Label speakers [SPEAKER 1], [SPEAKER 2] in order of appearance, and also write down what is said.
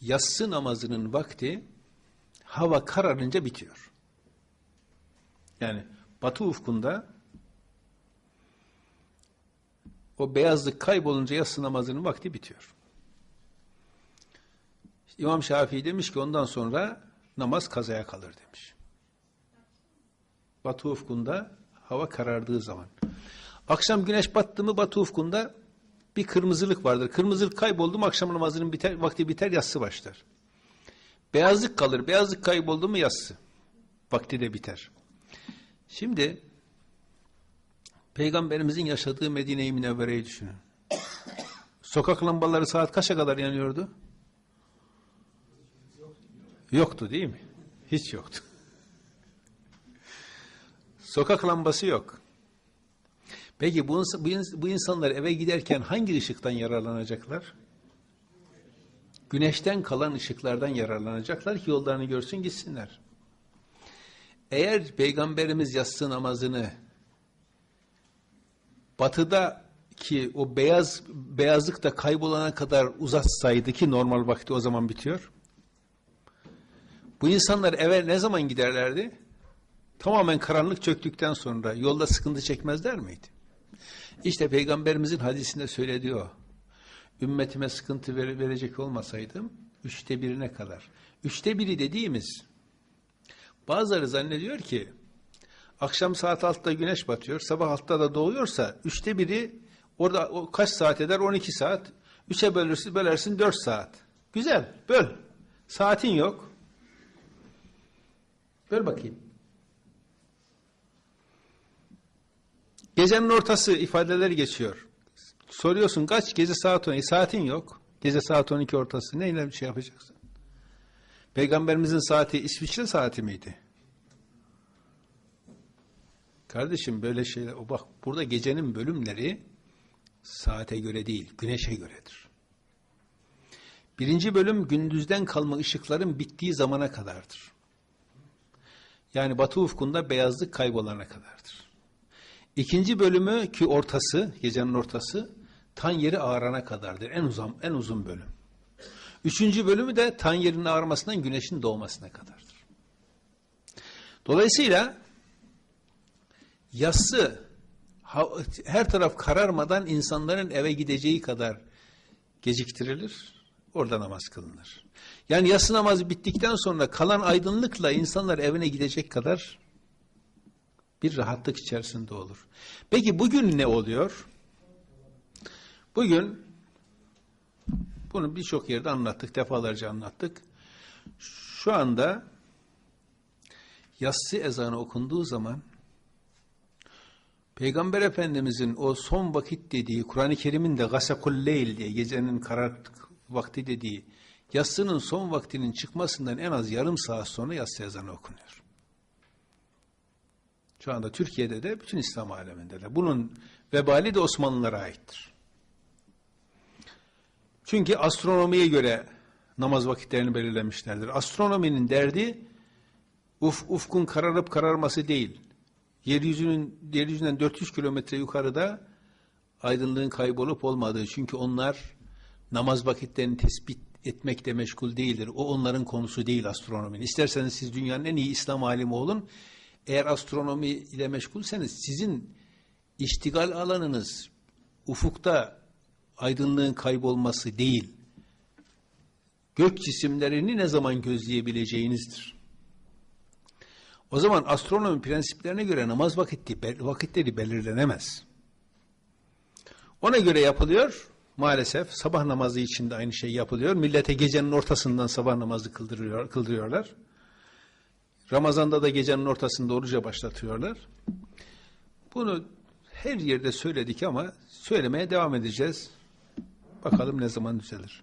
[SPEAKER 1] yatsı namazının vakti hava kararınca bitiyor. Yani batı ufkunda o beyazlık kaybolunca yatsı namazının vakti bitiyor. İmam Şafii demiş ki ondan sonra namaz kazaya kalır demiş. Batı ufkunda hava karardığı zaman. Akşam güneş battı mı batı ufkunda bir kırmızılık vardır. Kırmızılık kayboldu mu akşam namazının biter, vakti biter yassı başlar. Beyazlık kalır. Beyazlık kayboldu mu yassı. Vakti de biter. Şimdi Peygamberimizin yaşadığı Medine-i Münevvere'yi düşünün. Sokak lambaları saat kaça kadar yanıyordu? Yoktu değil mi? Hiç yoktu. Sokak lambası yok. Peki bu, bu insanlar eve giderken hangi ışıktan yararlanacaklar? Güneşten kalan ışıklardan yararlanacaklar ki yollarını görsün gitsinler. Eğer Peygamberimiz yatsı namazını batıda ki o beyaz beyazlık da kaybolana kadar uzatsaydı ki normal vakti o zaman bitiyor. Bu insanlar eve ne zaman giderlerdi? Tamamen karanlık çöktükten sonra yolda sıkıntı çekmezler miydi? İşte Peygamberimizin hadisinde söylediği. Ümmetime sıkıntı vere- verecek olmasaydım üçte birine kadar. Üçte biri dediğimiz bazıları zannediyor ki akşam saat altıda güneş batıyor, sabah altıda da doğuyorsa üçte biri orada o kaç saat eder? 12 saat. Üçe bölürsün, bölersin 4 saat. Güzel, böl. Saatin yok. Böl bakayım. Gecenin ortası ifadeleri geçiyor. Soruyorsun kaç? Gece saat 12. Saatin yok. Gece saat 12 ortası. Neyle bir şey yapacaksın? Peygamberimizin saati İsviçre saati miydi? Kardeşim böyle şeyler, o bak burada gecenin bölümleri saate göre değil, güneşe göredir. Birinci bölüm gündüzden kalma ışıkların bittiği zamana kadardır. Yani batı ufkunda beyazlık kaybolana kadardır. İkinci bölümü ki ortası, gecenin ortası tan yeri ağarana kadardır. En uzun en uzun bölüm. Üçüncü bölümü de tan yerinin ağarmasından güneşin doğmasına kadardır. Dolayısıyla yassı her taraf kararmadan insanların eve gideceği kadar geciktirilir. Orada namaz kılınır. Yani yatsı namazı bittikten sonra kalan aydınlıkla insanlar evine gidecek kadar bir rahatlık içerisinde olur. Peki bugün ne oluyor? Bugün bunu birçok yerde anlattık, defalarca anlattık. Şu anda yatsı ezanı okunduğu zaman Peygamber Efendimizin o son vakit dediği, Kur'an-ı Kerim'in de gasakul leyl diye gecenin karar vakti dediği yatsının son vaktinin çıkmasından en az yarım saat sonra yatsı ezanı okunuyor. Şu anda Türkiye'de de bütün İslam aleminde de. Bunun vebali de Osmanlılara aittir. Çünkü astronomiye göre namaz vakitlerini belirlemişlerdir. Astronominin derdi uf, ufkun kararıp kararması değil. Yeryüzünün yeryüzünden 400 kilometre yukarıda aydınlığın kaybolup olmadığı. Çünkü onlar namaz vakitlerini tespit etmekle meşgul değildir. O onların konusu değil astronominin. İsterseniz siz dünyanın en iyi İslam alimi olun. Eğer astronomi ile meşgulseniz sizin iştigal alanınız ufukta aydınlığın kaybolması değil. Gök cisimlerini ne zaman gözleyebileceğinizdir. O zaman astronomi prensiplerine göre namaz vakiti, vakitleri belirlenemez. Ona göre yapılıyor. Maalesef sabah namazı için de aynı şey yapılıyor. Millete gecenin ortasından sabah namazı kıldırıyor, kıldırıyorlar. Ramazan'da da gecenin ortasında oruca başlatıyorlar. Bunu her yerde söyledik ama söylemeye devam edeceğiz. Bakalım ne zaman düzelir.